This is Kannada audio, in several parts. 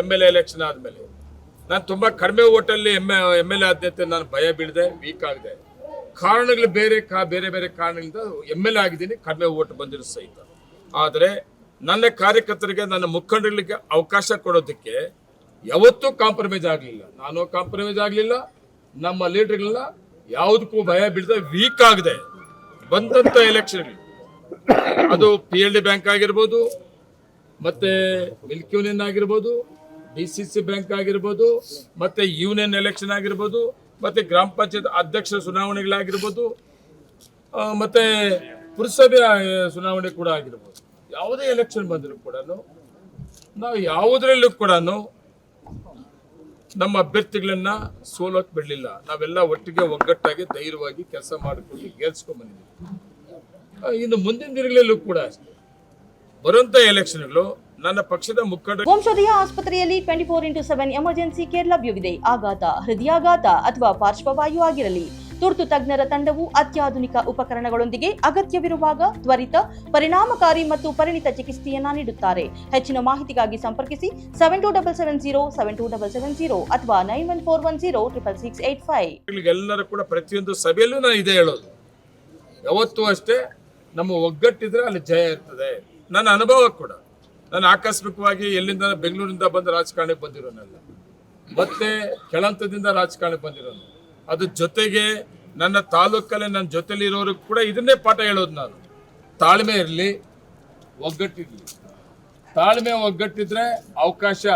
ಎಂ ಎಲ್ ಎ ಎಲೆಕ್ಷನ್ ಆದಮೇಲೆ. ನಾನು ತುಂಬ ಕಡಿಮೆ ಓಟಲ್ಲಿ ಎಂ ಎಂ ಎಲ್ ಎ ಆದ್ಯತೆ ನಾನು ಭಯ ಬೀಳಿದೆ ವೀಕ್ ಆಗಿದೆ. ಕಾರಣಗಳು ಬೇರೆ, ಕಾ, ಬೇರೆ ಬೇರೆ ಕಾರಣಗಳಿಂದ ಎಂ ಎಲ್ ಎ ಆಗಿದ್ದೀನಿ, ಕಡಿಮೆ ಓಟ್ ಬಂದಿರೋ ಸಹಿತ. ಆದರೆ ನನ್ನ ಕಾರ್ಯಕರ್ತರಿಗೆ, ನನ್ನ ಮುಖಂಡರಿಗೆ ಅವಕಾಶ ಕೊಡೋದಕ್ಕೆ ಯಾವತ್ತೂ ಕಾಂಪ್ರಮೈಸ್ ಆಗಲಿಲ್ಲ. ನಾನು ಕಾಂಪ್ರಮೈಸ್ ಆಗಲಿಲ್ಲ, ನಮ್ಮ ಲೀಡರ್ಗಳನ್ನ ಯಾವುದಕ್ಕೂ ಭಯ ಬೀಳದೆ ವೀಕ್ ಆಗಿದೆ. ಬಂದಂಥ ಎಲೆಕ್ಷನ್ಗಳು ಅದು ಪಿ ಎಲ್ ಡಿ ಬ್ಯಾಂಕ್ ಆಗಿರ್ಬೋದು, ಮತ್ತೆ ಮಿಲ್ಕ್ ಯೂನಿಯನ್ ಆಗಿರ್ಬೋದು ಡಿ ಸಿ ಸಿ ಬ್ಯಾಂಕ್ ಆಗಿರ್ಬೋದು, ಮತ್ತೆ ಯೂನಿಯನ್ ಎಲೆಕ್ಷನ್ ಆಗಿರ್ಬೋದು, ಮತ್ತೆ ಗ್ರಾಮ ಪಂಚಾಯತ್ ಅಧ್ಯಕ್ಷ ಚುನಾವಣೆಗಳಾಗಿರ್ಬೋದು ಮತ್ತೆ ಪುರಸಭೆ ಚುನಾವಣೆ ಕೂಡ ಆಗಿರ್ಬೋದು. ಯಾವುದೇ ಎಲೆಕ್ಷನ್ ಬಂದರೂ ಕೂಡ ನಾವು ಯಾವುದರಲ್ಲೂ ಕೂಡ ನಮ್ಮ ಅಭ್ಯರ್ಥಿಗಳನ್ನ ಸೋಲೋಕ್ ಬಿಡಲಿಲ್ಲ. ನಾವೆಲ್ಲ ಒಟ್ಟಿಗೆ ಒಗ್ಗಟ್ಟಾಗಿ ಧೈರ್ಯವಾಗಿ ಕೆಲಸ ಮಾಡಿಕೊಂಡು ಗೆಲ್ಸ್ಕೊಂಡ್ ಬಂದಿದ್ದೀವಿ. ಇನ್ನು ಮುಂದಿನ ದಿನಗಳಲ್ಲೂ ಕೂಡ ಅಷ್ಟೇ. ಬರುವಂತ ಎಲೆಕ್ಷನ್ಗಳು ನನ್ನ ಪಕ್ಷದ ಮುಖಂಡ ವಂಶೋದಯ ಆಸ್ಪತ್ರೆಯಲ್ಲಿ twenty four into seven emergency care ಲಭ್ಯವಿದೆ. ಆಘಾತ ಹೃದಯಾಘಾತ ಅಥವಾ ಪಾರ್ಶ್ವವಾಯು ಆಗಿರಲಿ. ತುರ್ತು ತಜ್ಞರ ತಂಡವು ಅತ್ಯಾಧುನಿಕ ಉಪಕರಣಗಳೊಂದಿಗೆ ಅಗತ್ಯವಿರುವಾಗ ತ್ವರಿತ ಪರಿಣಾಮಕಾರಿ ಮತ್ತು ಪರಿಣಿತ ಚಿಕಿತ್ಸೆಯನ್ನ ನೀಡುತ್ತಾರೆ. ಹೆಚ್ಚಿನ ಮಾಹಿತಿಗಾಗಿ ಸಂಪರ್ಕಿಸಿ seven two double seven zero seven two double seven zero ಅಥವಾ nine one four one zero triple six eight five ಎಲ್ಲರೂ ಕೂಡ ಪ್ರತಿಯೊಂದು ಸಭೆಯಲ್ಲೂ ನಾನು ಇದೇ ಹೇಳೋದು. ಯಾವತ್ತೂ ಅಷ್ಟೇ ನಮ್ಮ ಒಗ್ಗಟ್ಟಿದ್ರೆ ಅಲ್ಲಿ ಜಯ ಇರ್ತದೆ. ನನ್ನ ಅನುಭವ ಕೂಡ. ನಾನು ಆಕಸ್ಮಿಕವಾಗಿ ಎಲ್ಲಿಂದ ಬೆಂಗಳೂರಿಂದ ಬಂದು ರಾಜಕಾರಣಕ್ಕೆ ಬಂದಿರೋನಲ್ಲ. ಮತ್ತೆ ಕೆಳಂತದಿಂದ ರಾಜಕಾರಣಕ್ಕೆ ಬಂದಿರೋನು. ಅದ್ರ ಜೊತೆಗೆ ನನ್ನ ತಾಲೂಕಲ್ಲಿ ನನ್ನ ಜೊತೆಲಿ ಇರೋರಿಗೆ ಕೂಡ ಇದನ್ನೇ ಪಾಠ ಹೇಳೋದು ನಾನು. ತಾಳ್ಮೆ ಇರಲಿ ಒಗ್ಗಟ್ಟಿರಲಿ. ತಾಳ್ಮೆ ಒಗ್ಗಟ್ಟಿದ್ರೆ ಅವಕಾಶ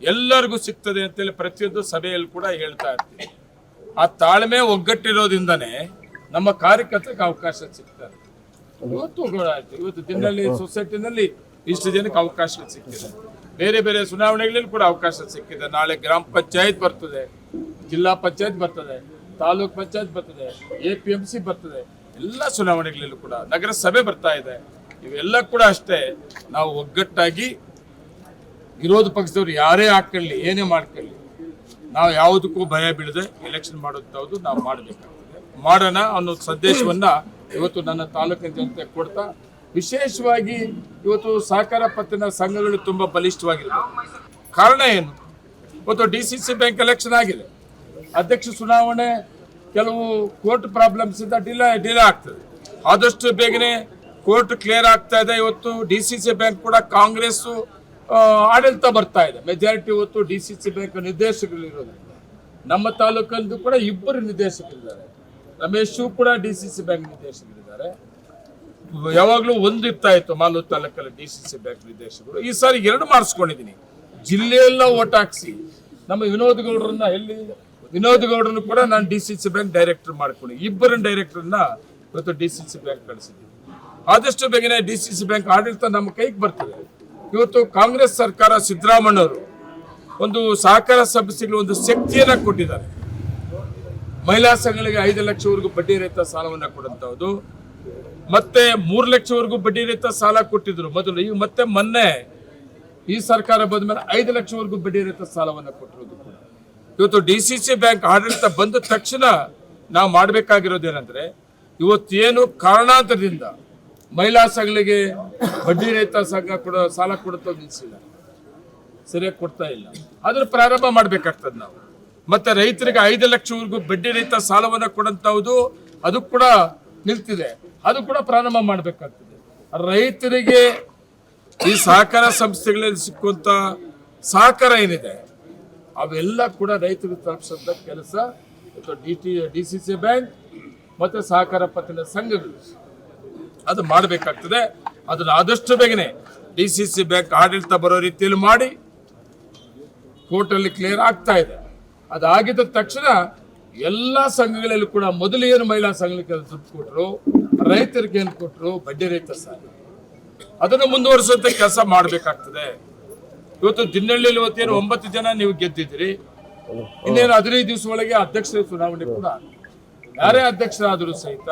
ಎಲ್ಲರಿಗೂ ಸಿಗ್ತದೆ ಅಂತೇಳಿ ಪ್ರತಿಯೊಂದು ಸಭೆಯಲ್ಲಿ ಕೂಡ ಹೇಳ್ತಾ ಇರ್ತೀನಿ. ಆ ತಾಳ್ಮೆ ಒಗ್ಗಟ್ಟಿರೋದ್ರಿಂದನೇ ನಮ್ಮ ಕಾರ್ಯಕರ್ತಕ್ಕೆ ಅವಕಾಶ ಸಿಗ್ತಾರೆ ಇವತ್ತು ಕೂಡ ಆಯ್ತು ಇವತ್ತು ದಿನದಲ್ಲಿ ಸೊಸೈಟಿನಲ್ಲಿ ಇಷ್ಟು ಜನಕ್ಕೆ ಅವಕಾಶ ಸಿಕ್ಕಿದೆ. ಬೇರೆ ಬೇರೆ ಚುನಾವಣೆಗಳಲ್ಲಿ ಕೂಡ ಅವಕಾಶ ಸಿಕ್ಕಿದೆ. ನಾಳೆ ಗ್ರಾಮ ಪಂಚಾಯತ್ ಬರ್ತದೆ, ಜಿಲ್ಲಾ ಪಂಚಾಯತ್ ಬರ್ತದೆ, ತಾಲೂಕ್ ಪಂಚಾಯತ್ ಬರ್ತದೆ ಎ ಪಿ ಎಂ ಸಿ ಬರ್ತದೆ, ಎಲ್ಲ ಚುನಾವಣೆಗಳಲ್ಲೂ ಕೂಡ ನಗರಸಭೆ ಬರ್ತಾ ಇದೆ. ಇವೆಲ್ಲ ಕೂಡ ಅಷ್ಟೇ. ನಾವು ಒಗ್ಗಟ್ಟಾಗಿ ವಿರೋಧ ಪಕ್ಷದವ್ರು ಯಾರೇ ಹಾಕೊಳ್ಳಿ ಏನೇ ಮಾಡ್ಕೊಳ್ಳಿ, ನಾವು ಯಾವುದಕ್ಕೂ ಭಯ ಬೀಳದೆ ಎಲೆಕ್ಷನ್ ಮಾಡೋದು ನಾವು ಮಾಡಬೇಕಾಗ್ತದೆ. ಮಾಡೋಣ ಅನ್ನೋ ಸಂದೇಶವನ್ನ ಇವತ್ತು ನನ್ನ ತಾಲೂಕಿನ ಜನತೆ ಕೊಡ್ತಾ ವಿಶೇಷವಾಗಿ ಇವತ್ತು ಸಹಕಾರ ಪತ್ತಿನ ಸಂಘಗಳು ತುಂಬಾ ಬಲಿಷ್ಠವಾಗಿವೆ. ಕಾರಣ ಏನು? ಇವತ್ತು D C C bank election ಆಗಿದೆ. ಅಧ್ಯಕ್ಷ ಚುನಾವಣೆ ಕೆಲವು ಕೋರ್ಟ್ ಪ್ರಾಬ್ಲಮ್ಸ್ ಇಂದ ಡಿಲೇ ಡಿಲೇ ಆಗ್ತದೆ. ಆದಷ್ಟು ಬೇಗನೆ ಕೋರ್ಟ್ ಕ್ಲಿಯರ್ ಆಗ್ತಾ ಇದೆ. ಇವತ್ತು ಡಿ ಸಿ ಸಿ ಬ್ಯಾಂಕ್ ಕೂಡ ಕಾಂಗ್ರೆಸ್ ಆಡಳಿತ ಬರ್ತಾ ಇದೆ. ಮೆಜಾರಿಟಿ ಇವತ್ತು ಡಿ ಸಿ ಸಿ ಬ್ಯಾಂಕ್ ನಿರ್ದೇಶಕರು ಇರೋದ್ರಿಂದ ನಮ್ಮ ತಾಲೂಕಲ್ಲೂ ಕೂಡ ಇಬ್ಬರು ನಿರ್ದೇಶಕರಿದ್ದಾರೆ. ರಮೇಶು ಕೂಡ ಡಿ ಸಿ ಸಿ ಬ್ಯಾಂಕ್ ನಿರ್ದೇಶಕರಿದ್ದಾರೆ. ಯಾವಾಗಲೂ ಒಂದು ಇರ್ತಾ ಇತ್ತು ಮಾಲೂರು ತಾಲೂಕಲ್ಲಿ ಡಿ ಸಿ ಸಿ ಬ್ಯಾಂಕ್ ನಿರ್ದೇಶಕರು. ಈ ಸಾರಿ ಎರಡು ಮಾಡಿಸ್ಕೊಂಡಿದ್ದೀನಿ. ಜಿಲ್ಲೆಯೆಲ್ಲ ಓಟ್ ಹಾಕ್ಸಿ. ನಮ್ಮ ವಿನೋದ್ ಗೌಡ್ರನ್ನ ಎಲ್ಲಿ ವಿನೋದ್ ಗೌಡ್ರನ್ನು ಕೂಡ ನಾನು D C C bank director ಮಾಡ್ಕೊಂಡು ಇಬ್ಬರ ಡೈರೆಕ್ಟರ್ನ ಇವತ್ತು ಡಿ ಸಿ ಸಿ ಬ್ಯಾಂಕ್ ಕಳಿಸಿದ್ದೀನಿ. ಆದಷ್ಟು ಬೇಗನೆ ಡಿ ಸಿ ಸಿ ಬ್ಯಾಂಕ್ ಆಡಳಿತ ನಮ್ಮ ಕೈಗೆ ಬರ್ತದೆ. ಇವತ್ತು ಕಾಂಗ್ರೆಸ್ ಸರ್ಕಾರ ಸಿದ್ದರಾಮಣ್ಣವರು ಒಂದು ಸಹಕಾರ ಸಂಸ್ಥೆಗಳು ಒಂದು ಶಕ್ತಿಯನ್ನ ಕೊಟ್ಟಿದ್ದಾರೆ. ಮಹಿಳಾ ಸಂಘಗಳಿಗೆ ಐದು ಲಕ್ಷವರೆಗೂ ಬಡ್ಡಿ ರಹಿತ ಸಾಲವನ್ನ ಕೊಡುವಂತಹದ್ದು ಮತ್ತೆ ಮೂರು ಲಕ್ಷವರೆಗೂ ಬಡ್ಡಿ ರಹಿತ ಸಾಲ ಕೊಟ್ಟಿದ್ರು. ಮೊದಲು ಈಗ ಮತ್ತೆ ಮೊನ್ನೆ ಈ ಸರ್ಕಾರ ಬಂದ ಮೇಲೆ ಐದು ಲಕ್ಷವರೆಗೂ ಬಡ್ಡಿ ರಹಿತ ಸಾಲವನ್ನ ಕೊಟ್ಟಿರೋದು ಇವತ್ತು ಡಿ ಸಿ ಸಿ ಬ್ಯಾಂಕ್ ಆಡಳಿತ ಬಂದ ತಕ್ಷಣ ನಾವು ಮಾಡಬೇಕಾಗಿರೋದೇನಂದ್ರೆ ಇವತ್ತೇನು ಕಾರಣಾಂತರದಿಂದ ಮಹಿಳಾ ಸಂಘಗಳಿಗೆ ಬಡ್ಡಿ ರಹಿತ ಸಂಘ ಕೊಡ ಸಾಲ ಕೊಡುತ್ತೋ ನಿಲ್ಲಿಸಿಲ್ಲ ಸರಿಯಾಗಿ ಕೊಡ್ತಾ ಇಲ್ಲ. ಅದ್ರ ಪ್ರಾರಂಭ ಮಾಡ್ಬೇಕಾಗ್ತದೆ ನಾವು. ಮತ್ತೆ ರೈತರಿಗೆ ಐದು ಲಕ್ಷವರೆಗೂ ಬಡ್ಡಿ ರಹಿತ ಸಾಲವನ್ನ ಕೊಡಂತವ್ದು ಅದು ಕೂಡ ನಿಲ್ತಿದೆ. ಅದು ಕೂಡ ಪ್ರಾರಂಭ ಮಾಡಬೇಕಾಗ್ತದೆ. ರೈತರಿಗೆ ಈ ಸಹಕಾರ ಸಂಸ್ಥೆಗಳಲ್ಲಿ ಸಿಕ್ಕುವಂತ ಸಹಕಾರ ಏನಿದೆ? ಅವೆಲ್ಲ ಕೂಡ ರೈತರಿಗೆ ತಲುಪಿಸಂತ ಕೆಲಸ. D T, D C C bank ಮತ್ತೆ ಸಹಕಾರ ಪತ್ತಿನ ಸಂಘಗಳು. ಅದು ಮಾಡಬೇಕಾಗ್ತದೆ. ಅದನ್ನು ಆದಷ್ಟು ಬೇಗನೆ ಡಿ ಸಿ ಸಿ ಬ್ಯಾಂಕ್ ಆಡಳಿತ ಬರೋ ರೀತಿಯಲ್ಲಿ ಮಾಡಿ ಕೋರ್ಟಲ್ಲಿ ಕ್ಲಿಯರ್ ಆಗ್ತಾ ಇದೆ. ಅದಾಗಿದ್ದ ತಕ್ಷಣ ಎಲ್ಲ ಸಂಘಗಳಲ್ಲೂ ಕೂಡ ಮೊದಲು ಏನು ಮಹಿಳಾ ಸಂಘಕ್ಕೆ ದುಡ್ಡು ಕೊಟ್ಟರು ರೈತರಿಗೆ ಏನು ಕೊಟ್ಟರು ಬಡ್ಡಿ ರೈತ ಸಾಲ. ಅದನ್ನು ಮುಂದುವರಿಸುವಂತ ಕೆಲಸ ಮಾಡಬೇಕಾಗ್ತದೆ. ಇವತ್ತು ದಿನಹಳ್ಳಿಯಲ್ಲಿ ಇವತ್ತೇನು ಒಂಬತ್ತು ಜನ ನೀವು ಗೆದ್ದಿದ್ರಿ ಇನ್ನೇನು ಹದಿನೈದು ದಿವಸ ಒಳಗೆ ಅಧ್ಯಕ್ಷರ ಚುನಾವಣೆ ಕೂಡ ಯಾರೇ ಅಧ್ಯಕ್ಷರಾದರೂ ಸಹಿತ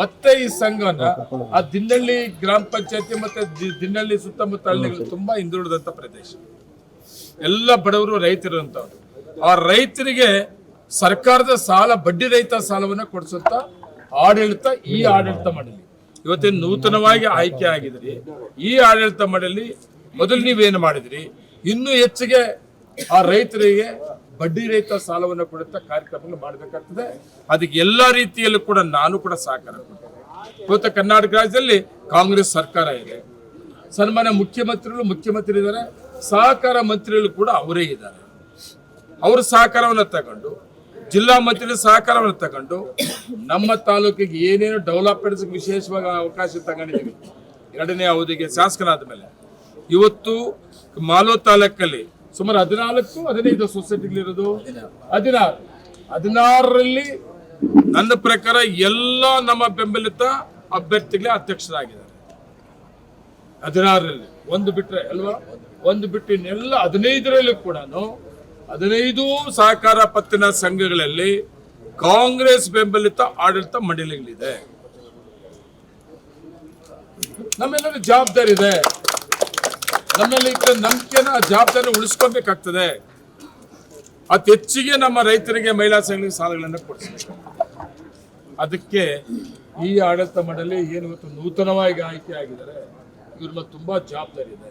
ಮತ್ತೆ ಈ ಸಂಘನ, ಆ ದಿನಹಳ್ಳಿ ಗ್ರಾಮ ಪಂಚಾಯತಿ ಮತ್ತೆ ದಿನಹಳ್ಳಿ ಸುತ್ತಮುತ್ತ ಹಳ್ಳಿಗಳು ತುಂಬಾ ಹಿಂದುಳಿದಂತ ಪ್ರದೇಶ. ಎಲ್ಲ ಬಡವರು ರೈತರಂತವ್ರು ಆ ರೈತರಿಗೆ ಸರ್ಕಾರದ ಸಾಲ, ಬಡ್ಡಿ ರಹಿತ ಸಾಲವನ್ನ ಕೊಡಿಸುತ್ತ ಆಡಳಿತ ಈ ಆಡಳಿತ ಮಾಡಲಿ. ಇವತ್ತೇನು ನೂತನವಾಗಿ ಆಯ್ಕೆ ಆಗಿದ್ರಿ, ಈ ಆಡಳಿತ ಮಾಡಲಿ, ಮೊದಲು ನೀವೇನು ಮಾಡಿದ್ರಿ? ಇನ್ನೂ ಹೆಚ್ಚಿಗೆ ಆ ರೈತರಿಗೆ ಬಡ್ಡಿ ರಹಿತ ಸಾಲವನ್ನು ಕೊಡುತ್ತಾ ಕಾರ್ಯಕ್ರಮಗಳು ಮಾಡಬೇಕಾಗ್ತದೆ. ಅದಕ್ಕೆ ಎಲ್ಲ ರೀತಿಯಲ್ಲೂ ಕೂಡ ನಾನು ಕೂಡ ಸಹಕಾರ ಕೊಡ್ತೇನೆ. ಇವತ್ತು ಕರ್ನಾಟಕ ರಾಜ್ಯದಲ್ಲಿ ಕಾಂಗ್ರೆಸ್ ಸರ್ಕಾರ ಇದೆ. ಸನ್ಮಾನ್ಯ ಮುಖ್ಯಮಂತ್ರಿಗಳು ಮುಖ್ಯಮಂತ್ರಿ ಇದ್ದಾರೆ ಸಹಕಾರ ಮಂತ್ರಿಗಳು ಕೂಡ ಅವರೇ ಇದ್ದಾರೆ. ಅವರ ಸಹಕಾರವನ್ನು ತಗೊಂಡು ಜಿಲ್ಲಾ ಮಟ್ಟದಲ್ಲಿ ಸಹಕಾರವನ್ನು ತಗೊಂಡು ನಮ್ಮ ತಾಲೂಕಿಗೆ ಏನೇನು ಡೆವಲಪ್ಮೆಂಟ್ಸ್ ವಿಶೇಷವಾಗಿ ಅವಕಾಶ ತಗೊಂಡಿದ್ದೀವಿ. ಎರಡನೇ ಅವಧಿಗೆ ಶಾಸಕನಾದ ಮೇಲೆ. ಇವತ್ತು ಮಾಲೋ ತಾಲೂಕಲ್ಲಿ ಸುಮಾರು ಹದಿನಾಲ್ಕು, ಹದಿನೈದು ಸೊಸೈಟಿಗಳಿರೋದು. ಹದಿನಾರು. ಹದಿನಾರರಲ್ಲಿ ನನ್ನ ಪ್ರಕಾರ ಎಲ್ಲ ನಮ್ಮ ಬೆಂಬಲಿತ ಅಭ್ಯರ್ಥಿಗಳೇ ಅಧ್ಯಕ್ಷರಾಗಿದ್ದಾರೆ. ಹದಿನಾರರಲ್ಲಿ. ಒಂದು ಬಿಟ್ಟರೆ ಅಲ್ವಾ? ಒಂದು ಬಿಟ್ಟು ಇನ್ನೆಲ್ಲ ಹದಿನೈದರಲ್ಲಿ ಕೂಡ ಹದಿನೈದು ಸಹಕಾರ ಪತ್ತಿನ ಸಂಘಗಳಲ್ಲಿ ಕಾಂಗ್ರೆಸ್ ಬೆಂಬಲಿತ ಆಡಳಿತ ಮಂಡಳಿಗಳಿದೆ. ನಮ್ಮೆಲ್ಲರ ಜವಾಬ್ದಾರಿ ಇದೆ. ನಮ್ಮಲ್ಲಿ ನಂಬಿಕೆನ ಜವಾಬ್ದಾರಿ ಉಳಿಸ್ಕೊಬೇಕಾಗ್ತದೆ. ಅತಿ ಹೆಚ್ಚಿಗೆ ನಮ್ಮ ರೈತರಿಗೆ ಮಹಿಳಾ ಸಂಘಗಳಿಗೆ ಸಾಲಗಳನ್ನು ಕೊಡಿಸಬೇಕು. ಅದಕ್ಕೆ ಈ ಆಡಳಿತ ಮಂಡಳಿ ಏನು ಇವತ್ತು ನೂತನವಾಗಿ ಆಯ್ಕೆ ಆಗಿದ್ದಾರೆ ಇವ್ರ ತುಂಬಾ ಜವಾಬ್ದಾರಿ ಇದೆ.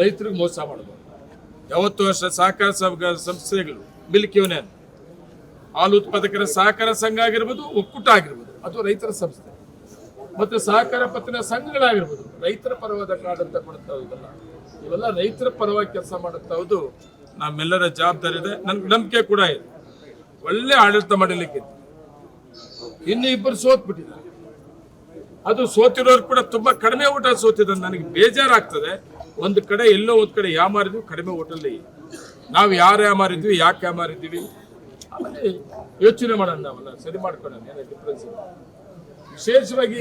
ರೈತರಿಗೆ ಮೋಸ ಮಾಡಬಾರ್ದು. ಯಾವತ್ತು ವರ್ಷ ಸಹಕಾರ ಸಂಸ್ಥೆಗಳು ಮಿಲ್ಕ್ ಯೂನಿಯನ್ ಹಾಲು ಉತ್ಪಾದಕರ ಸಹಕಾರ ಸಂಘ ಆಗಿರ್ಬೋದು, ಒಕ್ಕೂಟ ಆಗಿರ್ಬೋದು ಅದು ರೈತರ ಸಂಸ್ಥೆ. ಮತ್ತು ಸಹಕಾರ ಪತ್ತಿನ ಸಂಘಗಳಾಗಿರ್ಬೋದು, ರೈತರ ಪರವಾದ ಕಾದಂತ ಕೊಡುತ್ತಾ ಇವೆಲ್ಲ. ಇವೆಲ್ಲ ರೈತರ ಪರವಾಗಿ ಕೆಲಸ ಮಾಡುತ್ತಾವುದು ನಮ್ಮೆಲ್ಲರ ಜವಾಬ್ದಾರಿ ಇದೆ. ನನ್ಗೆ ನಂಬಿಕೆ ಕೂಡ ಇದೆ. ಒಳ್ಳೆ ಆಡಳಿತ ಮಾಡಲಿಕ್ಕೆ ಇನ್ನು ಇಬ್ಬರು ಸೋತ್ ಬಿಟ್ಟಿದ್ದಾರೆ ಅದು ಸೋತಿರೋರು ಕೂಡ ತುಂಬಾ ಕಡಿಮೆ ಊಟ ಸೋತಿದ್ದಾರೆ. ನನಗೆ ಬೇಜಾರಾಗ್ತದೆ. ಒಂದು ಕಡೆ ಎಲ್ಲೋ ಒಂದು ಕಡೆ ಯಾಮಾರಿದ್ವಿ ಕಡಿಮೆ ಊಟಲ್ಲಿ ನಾವು ಯಾರು ಯಾಮಾರಿದ್ವಿ ಯಾಕೆ ಯಾಮಾರಿದ್ವಿ ಆಮೇಲೆ ಯೋಚನೆ ಮಾಡೋಣ ನಾವೆಲ್ಲ, ಸರಿ ಮಾಡ್ಕೊಳ್ಳೋಣ ಏನೋ ಡಿಫ್ರೆನ್ಸ್ ವಿಶೇಷವಾಗಿ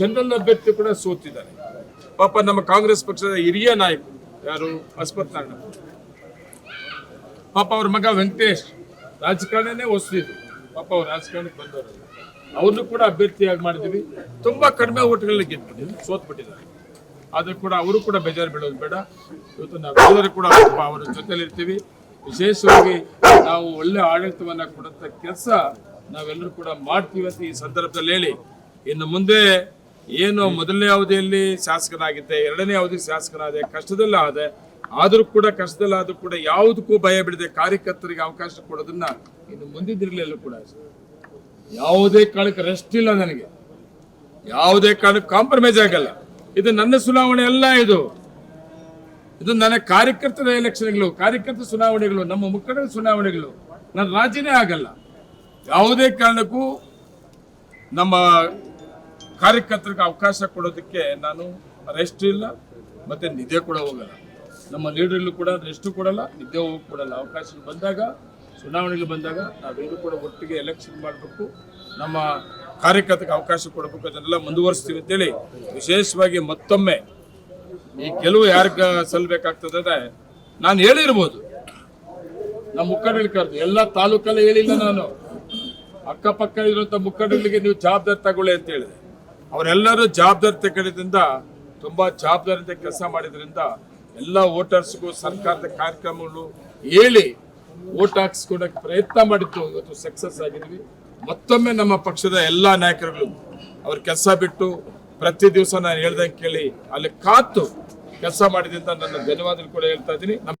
ಜನರಲ್ ಅಭ್ಯರ್ಥಿ ಕೂಡ ಸೋತಿದ್ದಾರೆ. ಪಾಪ ನಮ್ಮ ಕಾಂಗ್ರೆಸ್ ಪಕ್ಷದ ಹಿರಿಯ ನಾಯಕರು, ಯಾರು? ಅಸ್ಮತ್ ನಾರಾಯಣ. ಪಾಪ ಅವ್ರ ಮಗ ವೆಂಕಟೇಶ್, ರಾಜಕಾರಣನೇ ಹೊಸದಿದ್ರು ಪಾಪ ಅವ್ರು ರಾಜಕಾರಣಕ್ಕೆ ಬಂದವರು. ಅವ್ರನ್ನು ಕೂಡ ಅಭ್ಯರ್ಥಿಯಾಗಿ ಮಾಡಿದ್ವಿ ತುಂಬಾ ಕಡಿಮೆ ಓಟ್ಗಳಲ್ಲಿ ಗೆದ್ಬಿಟ್ಟಿದ್ರು ಸೋತ್ ಬಿಟ್ಟಿದ್ದಾರೆ ಆದ್ರೂ ಕೂಡ ಅವರು ಕೂಡ ಬೇಜಾರು ಬೀಳೋದು ಬೇಡ. ಇವತ್ತು ನಾವೆಲ್ಲರೂ ಕೂಡ ಅವರ ಜೊತೆಲಿ ಇರ್ತೀವಿ ವಿಶೇಷವಾಗಿ ನಾವು ಒಳ್ಳೆ ಆಡಳಿತವನ್ನ ಕೊಡುತ್ತ ಕೆಲಸ ನಾವೆಲ್ಲರೂ ಕೂಡ ಮಾಡ್ತೀವಿ ಅಂತ ಈ ಸಂದರ್ಭದಲ್ಲಿ ಹೇಳಿ. ಇನ್ನು ಮುಂದೆ ಏನು ಮೊದಲನೇ ಅವಧಿಯಲ್ಲಿ ಶಾಸಕನಾಗಿದ್ದೆ, ಎರಡನೇ ಅವಧಿ ಶಾಸಕನಾದೆ, ಕಷ್ಟದಲ್ಲ ಆದೆ. ಆದರೂ ಕೂಡ ಕಷ್ಟದಲ್ಲ ಆದ್ರೂ ಕೂಡ ಯಾವುದಕ್ಕೂ ಭಯ ಬಿಡದೆ ಕಾರ್ಯಕರ್ತರಿಗೆ ಅವಕಾಶ ಕೊಡೋದನ್ನ ಇನ್ನು ಮುಂದಿದ್ದಿರಲಿಲ್ಲ ಕೂಡ ಯಾವುದೇ ಕಾರಣಕ್ಕೆ ರೆಸ್ಟ್ ಇಲ್ಲ ನನಗೆ. ಯಾವುದೇ ಕಾರಣಕ್ಕೆ ಕಾಂಪ್ರಮೈಸ್ ಆಗಲ್ಲ. ಇದು ನನ್ನ ಚುನಾವಣೆ ಅಲ್ಲ ಇದು. ಇದು ನನ್ನ ಕಾರ್ಯಕರ್ತರ ಎಲೆಕ್ಷನ್ಗಳು, ಕಾರ್ಯಕರ್ತ ಚುನಾವಣೆಗಳು ನಮ್ಮ ಮುಖಂಡರ ಚುನಾವಣೆಗಳು ನನ್ನ ರಾಜೀನೇ ಆಗಲ್ಲ ಯಾವುದೇ ಕಾರಣಕ್ಕೂ ನಮ್ಮ ಕಾರ್ಯಕರ್ತರಿಗೆ ಅವಕಾಶ ಕೊಡೋದಕ್ಕೆ ನಾನು ರೆಸ್ಟ್ ಇಲ್ಲ, ಮತ್ತೆ ನಿದ್ದೆ ಕೂಡ ಹೋಗಲ್ಲ. ನಮ್ಮ ಲೀಡರ್ಗಳು ಕೂಡ ರೆಸ್ಟ್ ಕೊಡಲ್ಲ, ನಿದ್ದೆ ಹೋಗಿ ಕೊಡಲ್ಲ. ಅವಕಾಶ ಬಂದಾಗ ಚುನಾವಣೆಗಳು ಬಂದಾಗ ನಾವೇನು ಕೂಡ ಒಟ್ಟಿಗೆ ಎಲೆಕ್ಷನ್ ಮಾಡಬೇಕು. ನಮ್ಮ ಕಾರ್ಯಕರ್ತರಿಗೆ ಅವಕಾಶ ಕೊಡಬೇಕು ಅದನ್ನೆಲ್ಲ ಮುಂದುವರಿಸ್ತೀವಿ ಅಂತೇಳಿ ವಿಶೇಷವಾಗಿ ಮತ್ತೊಮ್ಮೆ ಈ ಗೆಲುವು ಯಾರಿಗೆ ಸಲ್ಲಬೇಕಾಗ್ತದೆ ಅಂದ್ರೆ ನಾನು ಹೇಳಿರ್ಬೋದು. ನಮ್ಮ ಮುಖಂಡರಿಗೆ ಕರೆದು, ಎಲ್ಲ ತಾಲೂಕಲ್ಲಿ ಹೇಳಿಲ್ಲ ನಾನು. ಅಕ್ಕಪಕ್ಕ ಇರುವಂತ ಮುಖಂಡರಿಗೆ ನೀವು ಜವಾಬ್ದಾರಿ ತಗೊಳ್ಳಿ ಅಂತ ಹೇಳಿದೆ ಅವರೆಲ್ಲರೂ ಜವಾಬ್ದಾರಿ ತಗೊಂಡಿದ್ದರಿಂದ ತುಂಬಾ ಜವಾಬ್ದಾರಿಯಿಂದ ಕೆಲಸ ಮಾಡಿದ್ರಿಂದ ಎಲ್ಲ ವೋಟರ್ಸ್ಗೂ ಸರ್ಕಾರದ ಕಾರ್ಯಕ್ರಮಗಳು ಹೇಳಿ ವೋಟ್ ಹಾಕ್ಸ್ಕೊಡಕ್ಕೆ ಪ್ರಯತ್ನ ಮಾಡಿತ್ತು ಇವತ್ತು ಸಕ್ಸಸ್ ಆಗಿದ್ವಿ ಮತ್ತೊಮ್ಮೆ ನಮ್ಮ ಪಕ್ಷದ ಎಲ್ಲಾ ನಾಯಕರುಗಳು ಅವ್ರ ಕೆಲಸ ಬಿಟ್ಟು ಪ್ರತಿ ದಿವಸ ನಾನು ಹೇಳ್ದಂಗೆ ಕೇಳಿ ಅಲ್ಲಿ ಕಾತು ಕೆಲಸ ಮಾಡಿದಂತ ನನ್ನ ಧನ್ಯವಾದಗಳು ಕೂಡ ಹೇಳ್ತಾ ಇದ್ದೀನಿ.